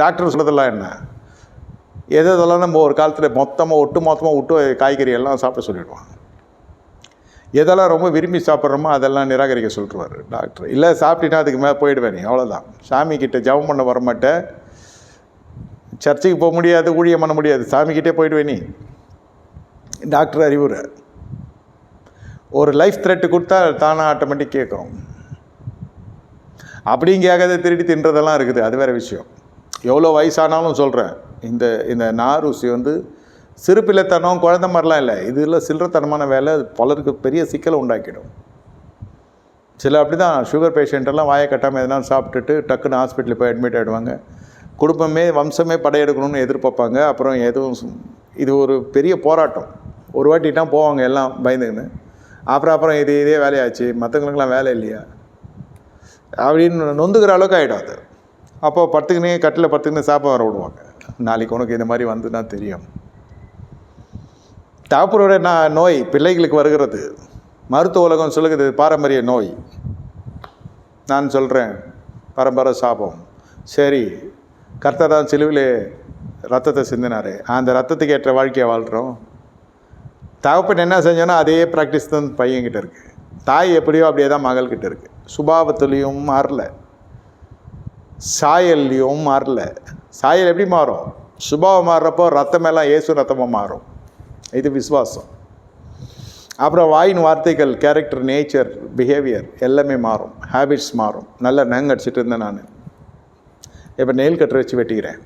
Doctor சொன்னதெல்லாம் என்ன? எது இதெல்லாம் நம்ம ஒரு காலத்தில் மொத்தமாக ஒட்டு மொத்தமாக விட்டு காய்கறி எல்லாம் சாப்பிட சொல்லிடுவாங்க. எதெல்லாம் ரொம்ப விரும்பி சாப்பிட்றோமோ அதெல்லாம் நிராகரிக்க சொல்லிட்டுருவார் டாக்டர். இல்லை சாப்பிட்டீங்கன்னா அதுக்கு மேலே போயிடுவேன் நீ அவ்வளோதான் சாமி கிட்ட ஜெபம் பண்ண வர மாட்டேன். சர்ச்சுக்கு போக முடியாது ஊழியம் பண்ண முடியாது சாமிக்கிட்டே போயிடுவேன் நீ. டாக்டர் அறிவுரை. ஒரு லைஃப் த்ரெட்டு கொடுத்தா தானாக ஆட்டோமேட்டிக் கேட்கும். அப்படியும் கேட்காத திருடி தின்றதெல்லாம் இருக்குது அது வேறு விஷயம். எவ்வளோ வயசானாலும் சொல்கிறேன். இந்த இந்த நாரூசி வந்து சிறுபிள்ளைத்தனம் குழந்த மாதிரிலாம் இல்லை. இதில் சில்லறத்தனமான வேலை. பலருக்கு பெரிய சிக்கலை உண்டாக்கிடும். சில அப்படி தான் சுகர் பேஷண்ட்டெல்லாம் வாயை கட்டாமல் எதனா சாப்பிட்டுட்டு டக்குன்னு ஹாஸ்பிட்டலில் போய் அட்மிட் ஆகிடுவாங்க குடும்பமே வம்சமே படையெடுக்கணும்னு எதிர்பார்ப்பாங்க. அப்புறம் எதுவும் இது ஒரு பெரிய போராட்டம். ஒரு வாட்டினா போவாங்க எல்லாம் பயந்துக்கின்னு. அப்புறம் அப்புறம் இது இதே வேலையாச்சு. மற்றவங்களுக்குலாம் வேலை இல்லையா? அப்படின்னு நொந்துக்கிற அளவுக்கு ஆகிடும் அது. அப்போ படுத்துக்கினே கட்டில் படுத்துக்கினே சாப்பாடு வர விடுவாங்க. நாளைக்கு உனக்கு இந்த மாதிரி வந்துன்னா தெரியும். டாப்பரோட நான் நோய் பிள்ளைகளுக்கு வருகிறது. மருத்துவ உலகம் சொல்லுகிறது பாரம்பரிய நோய். நான் சொல்கிறேன் பரம்பரை சாபம். சரி கர்த்தர் தான் சிலுவிலே ரத்தத்தை சிந்தினார். அந்த ரத்தத்துக்கு ஏற்ற வாழ்க்கையை வாழ்கிறோம் தகப்பன் என்ன செஞ்சோன்னா அதே ப்ராக்டிஸ் தான் பையன்கிட்ட இருக்குது தாய் எப்படியோ அப்படியே தான் மகள்கிட்ட இருக்குது சுபாவத்துலேயும் மாறல. சாயல்லையும் மாறல. சாயல் எப்படி மாறும்? சுபாவம் மாறுறப்போ ரத்தமெல்லாம் இயேசு ரத்தமாக மாறும். இது விசுவாசம். அப்புறம் வாயின் வார்த்தைகள் கேரக்டர் நேச்சர் பிஹேவியர் எல்லாமே மாறும். ஹேபிட்ஸ் மாறும். நல்லா நங்க அடிச்சிட்டு இருந்தேன் நான். இப்போ நெயில் கட்டர் வச்சு வெட்டிக்கிறேன்.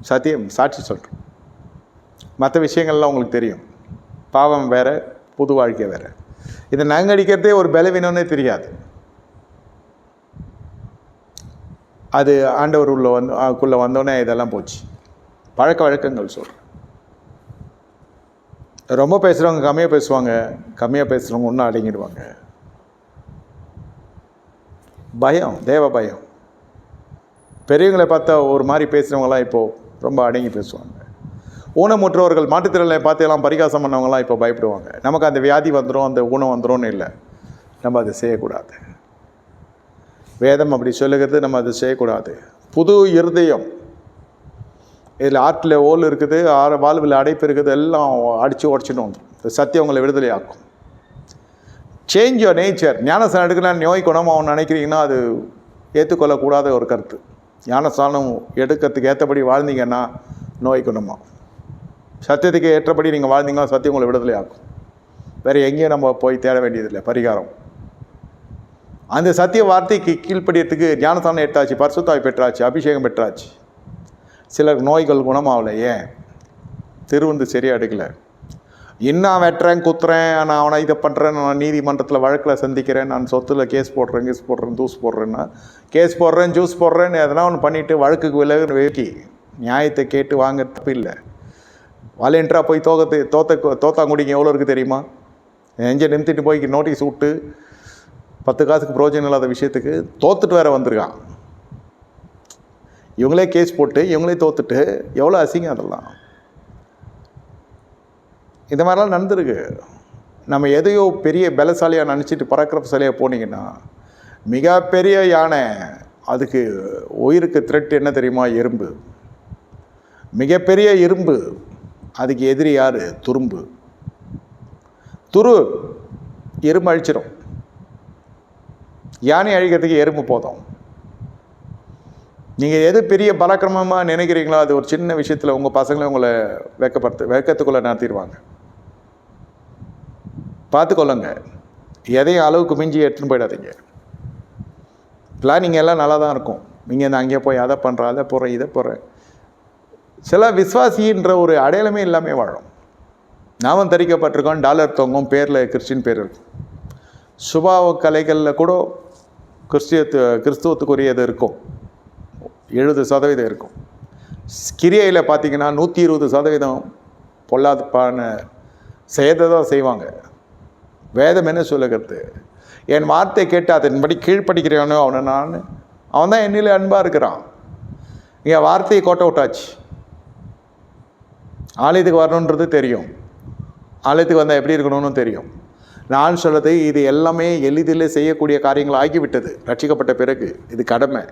சத்தியம் சாட்சி சொல்கிறேன் மற்ற விஷயங்கள்லாம் உங்களுக்கு தெரியும். பாவம் வேறு புது வாழ்க்கை வேறு. இதை நங்கடிக்கிறதே ஒரு பலவீனம்னே தெரியாது. அது ஆண்டவர் உள்ள வந்து அதுக்குள்ளே வந்தோடனே இதெல்லாம் போச்சு. பழக்க வழக்கங்கள் சொல்கிறேன் ரொம்ப பேசுகிறவங்க கம்மியாக பேசுவாங்க கம்மியாக பேசுகிறவங்க ஒன்றும் அடங்கிடுவாங்க. பயம் தேவ பயம். பெரியவங்களை பார்த்தா ஒரு மாதிரி பேசுகிறவங்களாம் இப்போது ரொம்ப அடங்கி பேசுவாங்க. ஊனமுற்றவர்கள் மாற்றுத்திறனை பார்த்து எல்லாம் பரிகாசம் பண்ணவங்களாம் இப்போ பயப்படுவாங்க. நமக்கு அந்த வியாதி வந்துடும் அந்த ஊனம் வந்துடும்னு இல்லை. நம்ம அதை செய்யக்கூடாது. வேதம் அப்படி சொல்லுகிறது நம்ம அதை செய்யக்கூடாது. புது இருதயம். இதில் ஆற்றில் ஓல் இருக்குது ஆறு வாழ்வில் அடைப்பு இருக்குது எல்லாம் அடித்து உடச்சிடும் வந்துடும் சத்தியம் உங்களை விடுதலையாக்கும். சேஞ்ச் யோர் நேச்சர் ஞானஸ்தானம் எடுக்கலாம் நோய் குணம் அவன் நினைக்கிறீங்கன்னா அது ஏற்றுக்கொள்ளக்கூடாத ஒரு கருத்து. ஞானஸ்தானம் எடுக்கிறதுக்கு ஏற்றபடி வாழ்ந்தீங்கன்னா நோய் குணமாக சத்தியத்துக்கு ஏற்றபடி நீங்கள் வாழ்ந்தீங்கன்னா சத்தியம் உங்களை விடுதலையாக்கும். வேறு எங்கேயும் நம்ம போய் தேட வேண்டியதில்லை. பரிகாரம். அந்த சத்திய வார்த்தைக்கு கீழ்ப்படியத்துக்கு ஞானஸ்தானம் எட்டாச்சு பரிசுத்தாய் பெற்றாச்சு அபிஷேகம் பெற்றாச்சு. சிலர் நோய்கள் குணமாகலை ஏன் திருவந்து சரியாக எடுக்கல. இன்னும் வெட்டுறேன் குத்துறேன் நான் அவனை இதை பண்ணுறேன் நான் நீதிமன்றத்தில் வழக்கில் சந்திக்கிறேன் நான் சொத்தில் கேஸ் போடுறேன் கேஸ் போடுறேன் ஜூஸ் போடுறேன்னா கேஸ் போடுறேன் ஜூஸ் போடுறேன்னு எதனா ஒன்று பண்ணிவிட்டு வழக்குக்கு விலகு வேக்கி நியாயத்தை கேட்டு வாங்க தப்பு இல்லை வாலண்டியராக போய் தோகத்து தோத்த தோத்தாங்குடிங்க எவ்வளோ இருக்குது தெரியுமா? நெஞ்சை நிமித்திட்டு போய் நோட்டீஸ் விட்டு பத்து காசுக்கு பிரோஜனம் இல்லாத விஷயத்துக்கு தோத்துட்டு வேற வந்திருக்கான். இவங்களே கேஸ் போட்டு இவங்களே தோத்துட்டு எவ்வளோ அசிங்கம் அதெல்லாம். இந்த மாதிரிலாம் நடந்திருக்கு. நம்ம எதையோ பெரிய பலசாலியாக நினச்சிட்டு பறக்கிற சிலையாக போனீங்கன்னா மிகப்பெரிய யானை அதுக்கு உயிருக்கு த்ரெட் என்ன தெரியுமா? எறும்பு. மிகப்பெரிய இரும்பு அதுக்கு எதிரி யார்? துரும்பு. துரு எறும்பு அழிச்சிடும் யானை அழிக்கிறதுக்கு எறும்பு போதும். நீங்கள் எது பெரிய பலக்கிரமமாக நினைக்கிறீங்களோ அது ஒரு சின்ன விஷயத்தில் உங்கள் பசங்களை உங்களை வெக்கப்படுத்து வெக்கத்துக்குள்ளே நடத்திடுவாங்க. பார்த்துக்கொள்ளுங்க. எதையும் அளவுக்கு மிஞ்சி எடுத்துன்னு போயிடாதீங்க. பிளானிங் எல்லாம் நல்லா தான் இருக்கும். நீங்கள் இந்த அங்கே போய் அதை பண்ணுற அதை போடுறேன் இதை போடுறேன் சில விஸ்வாசின்ற ஒரு அடையாளமே இல்லாமல் வாழும். நாமம் தரிக்கப்பட்டிருக்கோம் டாலர் தொங்கும் பேரில் கிறிஸ்டின் பேர் இருக்கும். சுபாவ கலைகளில் கூட கிறிஸ்தியத்து கிறிஸ்துவத்துக்குரியது இருக்கும். எழுபது சதவீதம் இருக்கும். கிரியையில் பார்த்தீங்கன்னா நூற்றி இருபது சதவீதம் பொல்லாதப்பான செய்யதை தான் செய்வாங்க. வேதம் என்ன சொல்லுகிறது? என் வார்த்தை கேட்டு அதன்படி கீழ்ப்படிக்கிறவனோ அவனை நான் அவன் தான் என்னில் அன்பாக இருக்கிறான். இங்கே வார்த்தையை கோட்டை விட்டாச்சு. ஆலயத்துக்கு வரணுன்றது தெரியும். ஆலயத்துக்கு வந்தால் எப்படி இருக்கணும்னு தெரியும். நான் சொல்றது இது எல்லாமே எளிதில் செய்யக்கூடிய காரியங்கள் ஆகிவிட்டது ரட்சிக்கப்பட்ட பிறகு இது கடமை.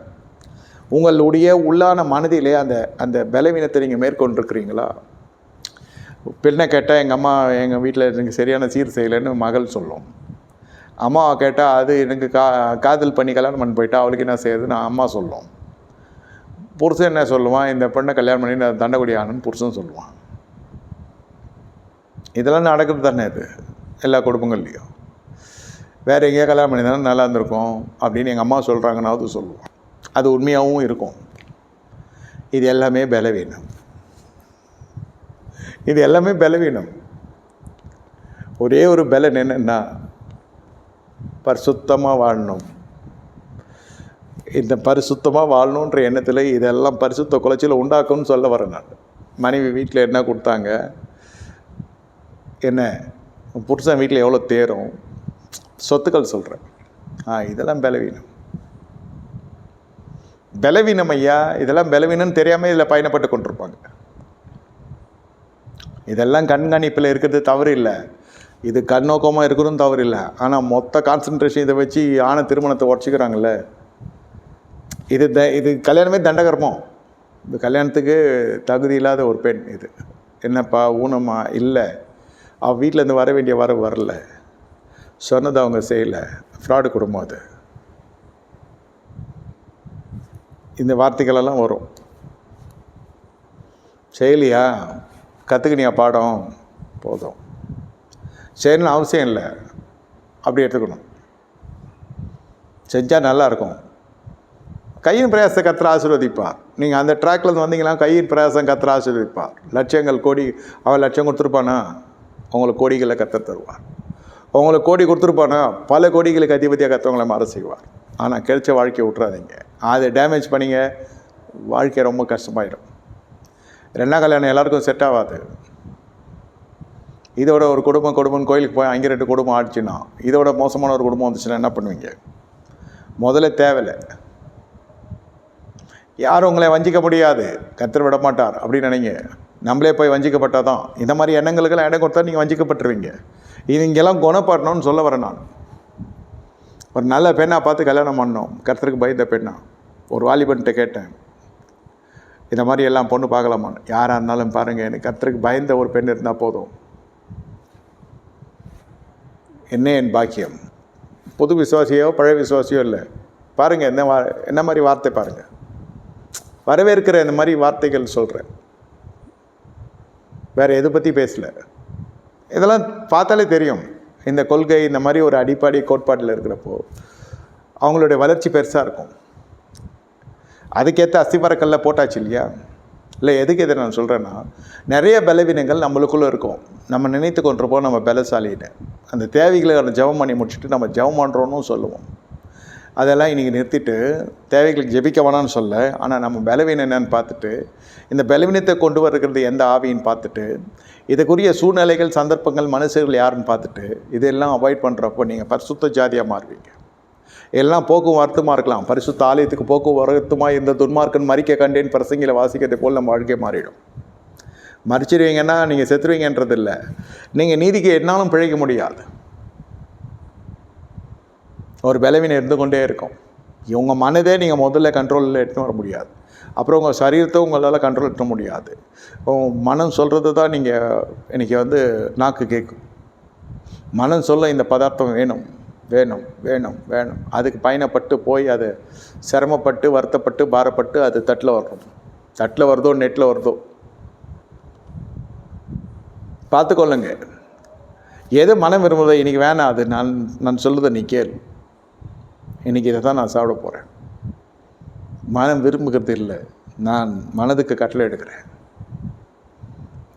உங்களுடைய உள்ளான மனதிலே அந்த அந்த பலவீனத்தை நீங்கள் மேற்கொண்டிருக்கிறீங்களா? பெண்ணை கேட்டால் எங்கள் அம்மா எங்கள் வீட்டில் எனக்கு சரியான சீர் செய்யலைன்னு மகள் சொல்லும். அம்மாவை கேட்டால் அது எனக்கு கா காதல் பண்ணி கல்யாணம் பண்ணி போயிட்டா அவளுக்கு என்ன செய்யுதுன்னு அம்மா சொல்லும். புருஷன் என்ன சொல்லுவான்? இந்த பெண்ணை கல்யாணம் பண்ணி நான் தண்டகுடி ஆனன்னு புருஷன் சொல்லுவான். இதெல்லாம் நடக்குது தானே இது எல்லா குடும்பங்கள்லேயும் வேறு எங்கேயா கல்யாணம் பண்ணியிருந்தாலும் தானே நல்லா இருந்திருக்கும் அப்படின்னு எங்கள் அம்மா சொல்கிறாங்கன்னாவது சொல்லுவோம். அது உண்மையாகவும் இருக்கும். இது எல்லாமே பலவீனம். இது எல்லாமே பலவீனம். ஒரே ஒரு பலன் என்னென்னா பரிசுத்தமாக வாழணும். இந்த பரிசுத்தமாக வாழணுன்ற எண்ணத்தில் இதெல்லாம் பரிசுத்த குலைச்சியில் உண்டாக்கும்னு சொல்ல வரேன் நான். மனைவி வீட்டில் என்ன கொடுத்தாங்க? என்ன? புருஷன் வீட்டில் எவ்வளோ தேரும்? சொத்துக்கள் சொல்கிறேன் ஆ இதெல்லாம் பலவீனம். பலவீனம் ஐயா இதெல்லாம் பலவீனம்னு தெரியாமல் இதில் பயணப்பட்டு கொண்டிருப்பாங்க. இதெல்லாம் கண்காணிப்பில் இருக்கிறது தவறு இல்லை இது கண்ணோக்கமாக இருக்கிறதும் தவறு இல்லை ஆனால் மொத்த கான்சன்ட்ரேஷன் இதை வச்சு ஆன திருமணத்தை உடச்சிக்கிறாங்கல்ல. இது த இது கல்யாணமே தண்டகர்மம். இந்த கல்யாணத்துக்கு தகுதி இல்லாத ஒரு பெண் இது. என்னப்பா ஊனமா? இல்லை. அவள் வீட்டிலேருந்து வர வேண்டிய வரவு வரல. சொன்னது அவங்க செய்யலை. ஃப்ராடு குடும்பம் அது. இந்த வார்த்தைகளெல்லாம் வரும். செய்யலையா? கற்றுக்கினியா பாடம்? போதும். செய்யணும்னு அவசியம் இல்லை. அப்படி எடுத்துக்கணும். செஞ்சால் நல்லாயிருக்கும் கையின் பிரயாசத்தை கத்திர ஆசீர்வதிப்பார். நீங்கள் அந்த ட்ராக்லேருந்து வந்தீங்கன்னா கையின் பிரயாசம் கத்திர ஆசீர்வதிப்பார். லட்சங்கள் கோடி அவள் லட்சம் கொடுத்துருப்பானா? உங்களுக்கு கோடிகளை கத்த தருவார். உங்களுக்கு கோடி கொடுத்துருப்பானா பல கோடிகளுக்கு அதிபதியாக கத்தவங்களை மாற செய்வார். ஆனால் கிடைச்ச வாழ்க்கையை விட்றாதீங்க அதை டேமேஜ் பண்ணிங்க வாழ்க்கை ரொம்ப கஷ்டமாயிடும் ரெண்டாம் கல்யாணம் எல்லாருக்கும் செட் ஆகாது. இதோட ஒரு குடும்பம் குடும்பம் கோயிலுக்கு போய் அங்கே ரெண்டு குடும்பம் ஆடிச்சுன்னா இதோட மோசமான ஒரு குடும்பம் வந்துச்சுன்னா என்ன பண்ணுவீங்க? முதல்ல தேவையில்லை. யாரும் உங்களை வஞ்சிக்க முடியாது. கத்திர விட மாட்டார் அப்படின்னு நினைங்க. நம்மளே போய் வஞ்சிக்கப்பட்டால் தான் இந்த மாதிரி எண்ணங்களுக்கெல்லாம் இடம் கொடுத்தா நீங்கள் வஞ்சிக்கப்பட்டுருவீங்க. இது இங்கெல்லாம் குணப்படணும்னு சொல்ல வரேன் நான். ஒரு நல்ல பெண்ணாக பார்த்து கல்யாணம் பண்ணோம். கருத்தருக்கு பயந்த பெண்ணா. ஒரு வாலிபன்கிட்ட கேட்டேன். இந்த மாதிரி எல்லாம் பொண்ணு பார்க்கலாமான்னு யாராக இருந்தாலும் பாருங்கள் எனக்கு கருத்தருக்கு பயந்த ஒரு பெண் இருந்தால் போதும். என்ன என் பாக்கியம்? புது விசுவாசியோ பழைய விசுவாசியோ இல்லை. பாருங்கள் என்ன வா என்ன மாதிரி வார்த்தை பாருங்கள் வரவேற்கிற இந்த மாதிரி வார்த்தைகள் சொல்கிறேன் வேறு எதை பற்றி பேசல. இதெல்லாம் பார்த்தாலே தெரியும். இந்த கொள்கை இந்த மாதிரி ஒரு அடிப்படை கோட்பாட்டில் இருக்கிறப்போ அவங்களுடைய வளர்ச்சி பெருசாக இருக்கும். அதுக்கேற்ற அஸ்திவாரக்கல்ல போட்டாச்சு இல்லையா? இல்லை எதுக்கு இதை நான் சொல்கிறேன்னா நிறைய பலவீனங்கள் நம்மளுக்குள்ளே இருக்கும். நம்ம நினைத்து கொண்டிருப்போம் நம்ம பலசாலின்னு. அந்த தேவைகளை ஜபம் ஜெபம் பண்ணி முடிச்சுட்டு நம்ம ஜெபம் பண்ணுறோன்னு சொல்லுவோம். அதெல்லாம் இன்றைக்கி நிறுத்திட்டு தேவைகளுக்கு ஜெபிக்க வேணாம்னு சொல்ல ஆனால் நம்ம பலவீனம் என்னன்னு பார்த்துட்டு இந்த பலவீனத்தை கொண்டு வருகிறது எந்த ஆவின்னு பார்த்துட்டு இதுக்குரிய சூழ்நிலைகள் சந்தர்ப்பங்கள் மனுஷர்கள் யாருன்னு பார்த்துட்டு இதெல்லாம் அவாய்ட் பண்ணுறப்போ நீங்கள் பரிசுத்த ஜாதியாக மாறுவீங்க. எல்லாம் போக்கும் வருத்தமாக இருக்கலாம். பரிசுத்த ஆலயத்துக்கு போக்குவரத்துமாக வருத்தமாக இந்த துன்மார்க்கன் மறிக்க கண்டேன் பிரசங்கில வாசிக்கிறதை போல் நம்ம வாழ்க்கை மாறிடும். மறிச்சிடுவீங்கன்னா நீங்கள் செத்துருவீங்கன்றது இல்லை நீங்கள் நீதிக்கு என்னாலும் பிழைக்க முடியாது. ஒரு பலவீனம் இருந்து கொண்டே இருக்கும். உங்கள் மனதே நீங்கள் முதல்ல கண்ட்ரோலில் எடுத்து வர முடியாது. அப்புறம் உங்கள் சரீரத்தை உங்களால் கண்ட்ரோல் எடுக்க முடியாது. மனம் சொல்கிறது தான் நீங்கள் இன்றைக்கி வந்து நாக்கு கேட்கும் மனம் சொல்ல இந்த பதார்த்தம் வேணும் வேணும் வேணும் வேணும். அதுக்கு பயணப்பட்டு போய் அது சிரமப்பட்டு வருத்தப்பட்டு பாரப்பட்டு அது தட்டில் வரணும் தட்டில் வருதோ நெட்டில் வருதோ? பார்த்துக்கொள்ளுங்க. எது மனம் விரும்புதோ இன்றைக்கி வேணாம் அது நான் நான் சொல்லுதை நீ கேள். இன்றைக்கி இதை தான் நான் சாப்பிட போகிறேன் மனம் விரும்புகிறது இல்லை. நான் மனதுக்கு கட்டளை எடுக்கிறேன்.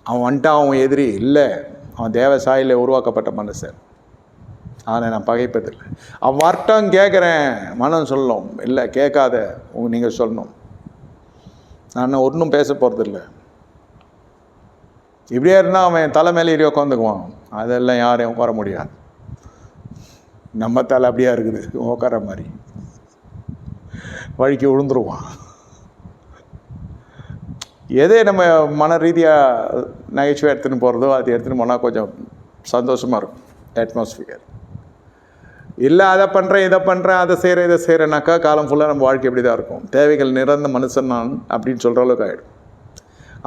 அவன் வந்துட்டான் அவன் எதிரி இல்லை. அவன் தேவ சாயில உருவாக்கப்பட்ட மனுஷன். அவனை நான் பகைப்பதில்லை. அவன் வர்ட்டம் கேட்குறேன் மனம் சொல்லும். இல்லை கேட்காத. உங்க நீங்கள் சொல்லணும். நான் ஒன்றும் பேச போகிறதில்ல இப்படியே இருந்தால் அவன் தலை மேலே ஏறி உட்காந்துக்குவான் அதெல்லாம் யாரையும் உட்கார முடியாது. நம்ம தலை அப்படியா இருக்குது? உக்கார மாதிரி. வழிக்கு விழுந்துருவான். எதே நம்ம மன ரீதியாக நகைச்சுவை எடுத்துன்னு போகிறதோ அது எடுத்துன்னு போனால் கொஞ்சம் சந்தோஷமாக இருக்கும். அட்மாஸ்ஃபியர் இல்லை அதை பண்ணுறேன் இதை பண்ணுறேன் அதை செய்கிறேன் இதை செய்கிறேனாக்கா காலம் ஃபுல்லாக நம்ம வாழ்க்கை எப்படி தான் இருக்கும். தேவைகள் நிறந்த மனுஷன் நான் அப்படின்னு சொல்கிற அளவுக்கு ஆகிடும்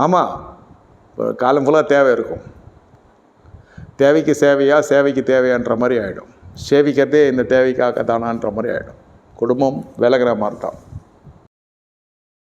ஆமாம் காலம் ஃபுல்லாக தேவை இருக்கும். தேவைக்கு சேவையா சேவைக்கு தேவையான்ற மாதிரி ஆகிடும் சேவிக்கிறதே இந்த தேவைக்காக தானான்ற மாதிரி ஆகிடும் குடும்பம் விலகிற மாதிரி தான்.